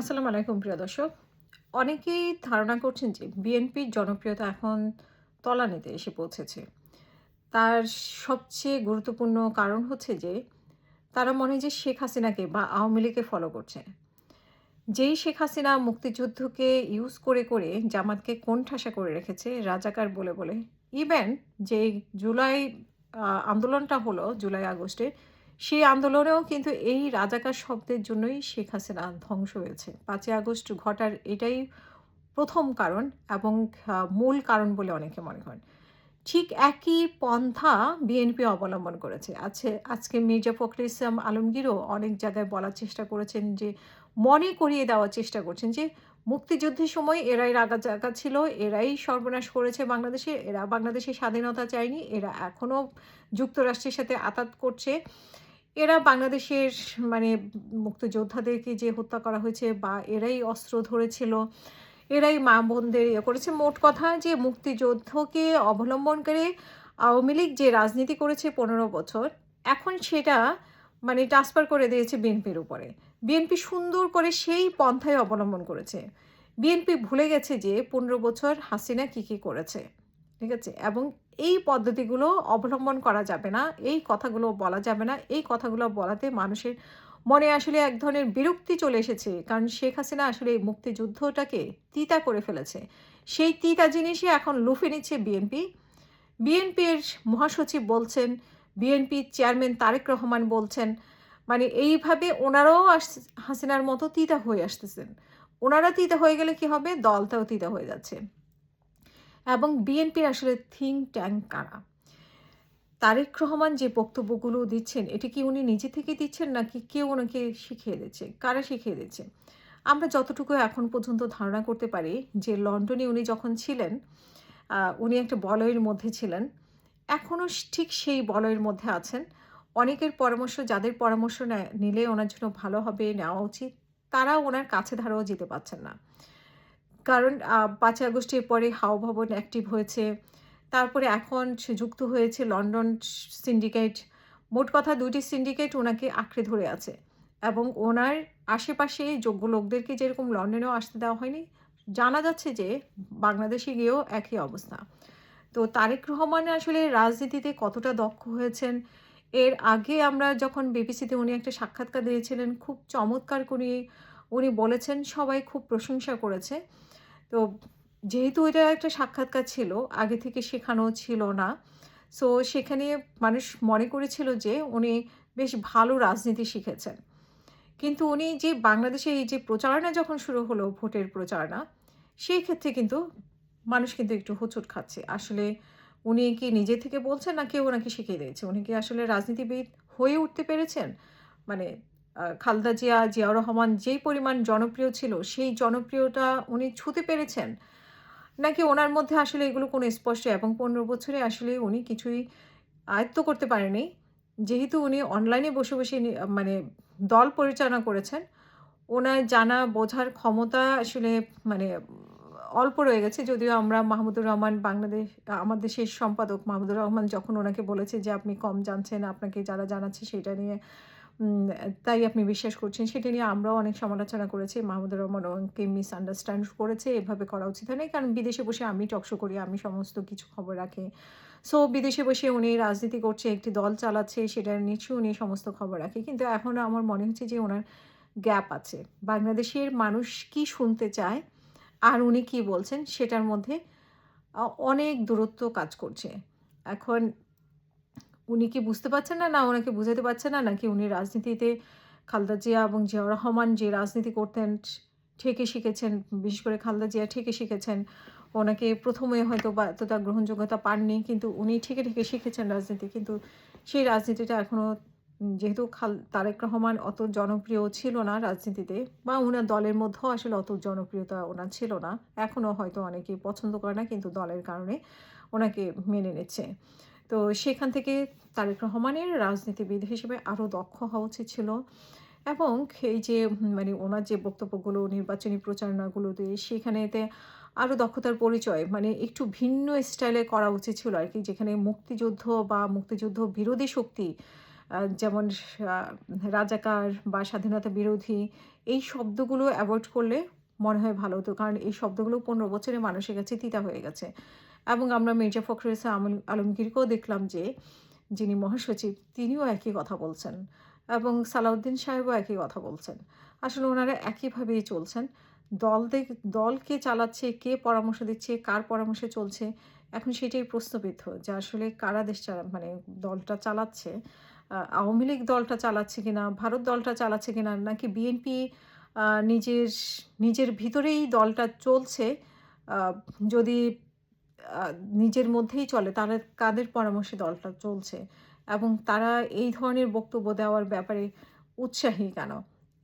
আসসালামু আলাইকুম, প্রিয় দর্শক। অনেকেই ধারণা করছেন যে বিএনপির জনপ্রিয়তা এখন তলানিতে এসে পৌঁছেছে। তার সবচেয়ে গুরুত্বপূর্ণ কারণ হচ্ছে যে, তারা মনে যে শেখ হাসিনাকে বা আওয়ামী লীগকে ফলো করছে। যেই শেখ হাসিনা মুক্তিযুদ্ধকে ইউজ করে করে জামাতকে কোণঠাসা করে রেখেছে, রাজাকার বলে বলে ইভেন যে জুলাই আন্দোলনটা হলো জুলাই আগস্টে সেই আন্দোলনেও কিন্তু এই রাজাকার শব্দের জন্যই শেখ হাসিনা ধ্বংস হয়েছে। পাঁচই আগস্ট ঘটার এটাই প্রথম কারণ এবং মূল কারণ বলে অনেকে মনে করেন। ঠিক একই পন্থা বিএনপি অবলম্বন করেছে। আছে, আজকে মির্জা ফখরুল ইসলাম আলমগীরও অনেক জায়গায় বলার চেষ্টা করেছেন যে, মনে করিয়ে দেওয়ার চেষ্টা করছেন যে, মুক্তিযুদ্ধের সময় এরাই রাগা জায়গা ছিল, এরাই সর্বনাশ করেছে বাংলাদেশে, এরা বাংলাদেশের স্বাধীনতা চায়নি, এরা এখনও যুক্তরাষ্ট্রের সাথে আতাত করছে। এরা বাংলাদেশের মানে মুক্তিযোদ্ধাদেরকে যে হত্যা করা হয়েছে বা এরাই অস্ত্র ধরেছিল, এরাই মা বোনদের ইয়ে করেছে, মোট কথা যে মুক্তিযুদ্ধকে অবলম্বন করে আওয়ামী লীগ যে রাজনীতি করেছে পনেরো বছর, এখন সেটা মানে ট্রান্সফার করে দিয়েছে বিএনপির উপরে। বিএনপি সুন্দর করে সেই পন্থায় অবলম্বন করেছে। বিএনপি ভুলে গেছে যে পনেরো বছর হাসিনা কী কী করেছে। ঠিক আছে? এবং এই পদ্ধতিগুলো অবলম্বন করা যাবে না। এই কথাগুলো বলা যাবে না। এই কথাগুলো বলাতে মানুষের মনে আসলে এক ধরনের বিরক্তি চলে এসেছে। কারণ শেখ হাসিনা আসলে এই মুক্তিযুদ্ধটাকে তিতা করে ফেলেছে। সেই তিতা জিনিসই এখন লুফে নিচ্ছে বিএনপি। বিএনপির মহাসচিব বলছেন বিএনপির চেয়ারম্যান তারেক রহমান বলছেন মানে এইভাবে ওনারাও হাসিনার মতো তিতা হয়ে আসতেছেন। ওনারা তিতা হয়ে গেলে কি হবে? দলটাও তিতা হয়ে যাচ্ছে। এবং বিএনপির আসলে থিঙ্ক ট্যাঙ্ক কারা? তারেক রহমান যে বক্তব্যগুলো দিচ্ছেন, এটি কি উনি নিজে থেকে দিচ্ছেন নাকি কেউ ওনাকে শিখিয়ে দিচ্ছে? কারা শিখিয়ে দিচ্ছে? আমরা যতটুকু এখন পর্যন্ত ধারণা করতে পারি যে লন্ডনে উনি যখন ছিলেন উনি একটা বলয়ের মধ্যে ছিলেন এখনও ঠিক সেই বলয়ের মধ্যে আছেন। অনেকের পরামর্শ, যাদের পরামর্শ নেয়- নিলে ওনার জন্য ভালো হবে, নেওয়া উচিত। তারা ওনার কাছে ধারাও যেতে পারছেন না। কারণ পাঁচই আগস্টের পরে হাও ভবন অ্যাক্টিভ হয়েছে। তারপরে এখন সে যুক্ত হয়েছে লন্ডন সিন্ডিকেট মোট কথা দুইটি সিন্ডিকেট ওনাকে আঁকড়ে ধরে আছে এবং ওনার আশেপাশে যোগ্য লোকদেরকে যেরকম লন্ডনেও আসতে দেওয়া হয়নি, জানা যাচ্ছে যে বাংলাদেশে গিয়েও একই অবস্থা। তো তারেক রহমান আসলে রাজনীতিতে কতটা দক্ষ হয়েছেন, এর আগে আমরা যখন বিবিসিতে উনি একটা সাক্ষাৎকার দিয়েছিলেন, খুব চমৎকার করে উনি বলেছেন, সবাই খুব প্রশংসা করেছে। তো যেহেতু এটা একটা সাক্ষাৎকার ছিল, আগে থেকে শেখানো ছিল না সো সেখানে মানুষ মনে করেছিল যে উনি বেশ ভালো রাজনীতি শিখেছেন। কিন্তু উনি যে বাংলাদেশে এই যে প্রচারণা যখন শুরু হলো, ভোটের প্রচারণা, সেই ক্ষেত্রে কিন্তু মানুষ কিন্তু একটু হোঁচট খাচ্ছে। আসলে উনি কি নিজে থেকে বলছেন না কেউ ওনাকে শিখিয়ে দিয়েছে? উনি কি আসলে রাজনীতিবিদ হয়ে উঠতে পেরেছেন? মানে খালেদা জিয়া, জিয়াউর রহমান যেই পরিমাণ জনপ্রিয় ছিল, সেই জনপ্রিয়তা উনি ছুঁতে পেরেছেন। নাকি ওনার মধ্যে আসলে এগুলো কোনো স্পষ্ট এবং পনেরো বছরে আসলে উনি কিছুই আয়ত্ত করতে পারেনি। যেহেতু উনি অনলাইনে বসে বসে মানে দল পরিচালনা করেছেন, ওনার জানা বোঝার ক্ষমতা আসলে মানে অল্প রয়ে গেছে। যদিও আমরা মাহমুদুর রহমান বাংলাদেশ আমার দেশের সম্পাদক মাহমুদুর রহমান যখন ওনাকে বলেছে যে আপনি কম জানছেন, আপনাকে যারা জানাচ্ছে সেটা নিয়ে তাই আপনি বিশ্বাস করছেন, সেটা নিয়ে আমরাও অনেক সমালোচনা করেছি। মাহমুদুর রহমান ওনাকে মিসআন্ডারস্ট্যান্ড করেছে, এভাবে করা উচিত হয় কারণ বিদেশে বসে আমি টকশো করি, আমি সমস্ত কিছু খবর রাখি। সো বিদেশে বসে উনি রাজনীতি করছে, একটি দল চালাচ্ছে সেটার নিচে উনি সমস্ত খবর রাখে। কিন্তু এখন আমার মনে হচ্ছে যে ওনার গ্যাপ আছে। বাংলাদেশের মানুষ কি শুনতে চায় আর উনি কি বলছেন, সেটার মধ্যে অনেক দূরত্ব কাজ করছে। এখন উনি কি বুঝতে পারছেন না? না, ওনাকে বুঝাতে পারছেন না? নাকি উনি রাজনীতিতে খালদা জিয়া এবং জিয়াউর রহমান যে রাজনীতি করতেন, ঠেকে শিখেছেন, বিশেষ করে খালদা জিয়া ঠেকে শিখেছেন, ওনাকে প্রথমে হয়তো বা এতটা গ্রহণযোগ্যতা পাননি, কিন্তু উনি ঠেকে ঠেকে শিখেছেন রাজনীতি। কিন্তু সেই রাজনীতিটা এখনও যেহেতু খাল, তারেক রহমান অত জনপ্রিয় ছিল না রাজনীতিতে, বা ওনার দলের মধ্যেও আসলে অত জনপ্রিয়তা ওনার ছিল না এখনও হয়তো অনেকে পছন্দ করে না, কিন্তু দলের কারণে ওনাকে মেনে নিচ্ছে। তো সেখান থেকে তারেক রহমানের রাজনীতিবিদ হিসেবে আরও দক্ষ হওয়া উচিত ছিল এবং এই যে মানে ওনার যে বক্তব্যগুলো, নির্বাচনী প্রচারণাগুলো প্রচারণাগুলোতে, সেখানেতে আরও দক্ষতার পরিচয় মানে একটু ভিন্ন স্টাইলে করা উচিত ছিল আর কি যেখানে মুক্তিযুদ্ধ বা মুক্তিযুদ্ধ বিরোধী শক্তি যেমন রাজাকার বা স্বাধীনতা বিরোধী, এই শব্দগুলো অ্যাভয়েড করলে মনে হয় ভালো হতো। কারণ এই শব্দগুলো ১৫ বছরে মানুষের কাছে তিতা হয়ে গেছে। এবং আমরা মির্জা ফখরুল ইসলাম আলমগীরকেও দেখলাম যে, যিনি মহাসচিব তিনিও একই কথা বলছেন। এবং সালাউদ্দিন সাহেবও একই কথা বলছেন। আসলে ওনারা একইভাবেই চলছেন। দল দল কে চালাচ্ছে, কে পরামর্শ দিচ্ছে, কার পরামর্শে চলছে, এখন সেটাই প্রশ্নবিদ্ধ যে আসলে কারা দেশ চালা মানে দলটা চালাচ্ছে। আওয়ামী লীগ দলটা চালাচ্ছে কিনা, ভারত দলটা চালাচ্ছে কিনা, নাকি বিএনপি নিজের নিজের ভিতরেই দলটা চলছে। যদি নিজের মধ্যেই চলে তাহলে কাদের পরামর্শে দলটা চলছে এবং তারা এই ধরনের বক্তব্য দেওয়ার ব্যাপারে উৎসাহী কেন?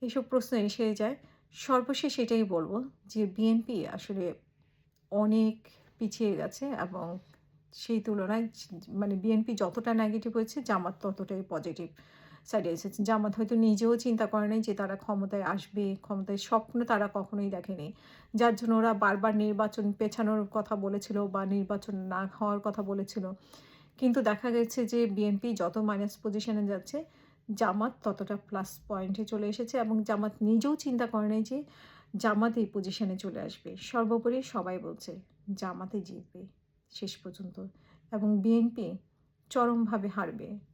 এইসব প্রশ্ন এসে যায়। সর্বশেষ এটাই বলব যে, বিএনপি আসলে অনেক পিছিয়ে গেছে এবং সেই তুলনায় মানে বিএনপি যতটা নেগেটিভ হয়েছে, জামাত ততটাই পজিটিভ সাইডে এসেছে। জামাত হয়তো নিজেও চিন্তা করে নাই যে তারা ক্ষমতায় আসবে, ক্ষমতায় স্বপ্ন তারা কখনোই দেখেনি। যার জন্য ওরা বারবার নির্বাচন পেছানোর কথা বলেছিল বা নির্বাচন না হওয়ার কথা বলেছিল। কিন্তু দেখা গেছে যে বিএনপি যত মাইনাস পজিশনে যাচ্ছে, জামাত ততটা প্লাস পয়েন্টে চলে এসেছে এবং জামাত নিজেও চিন্তা করে নাই যে জামাত এই পজিশনে চলে আসবে। সর্বোপরি সবাই বলছে জামাতে জিতবে শেষ পর্যন্ত এবং বিএনপি চরমভাবে হারবে।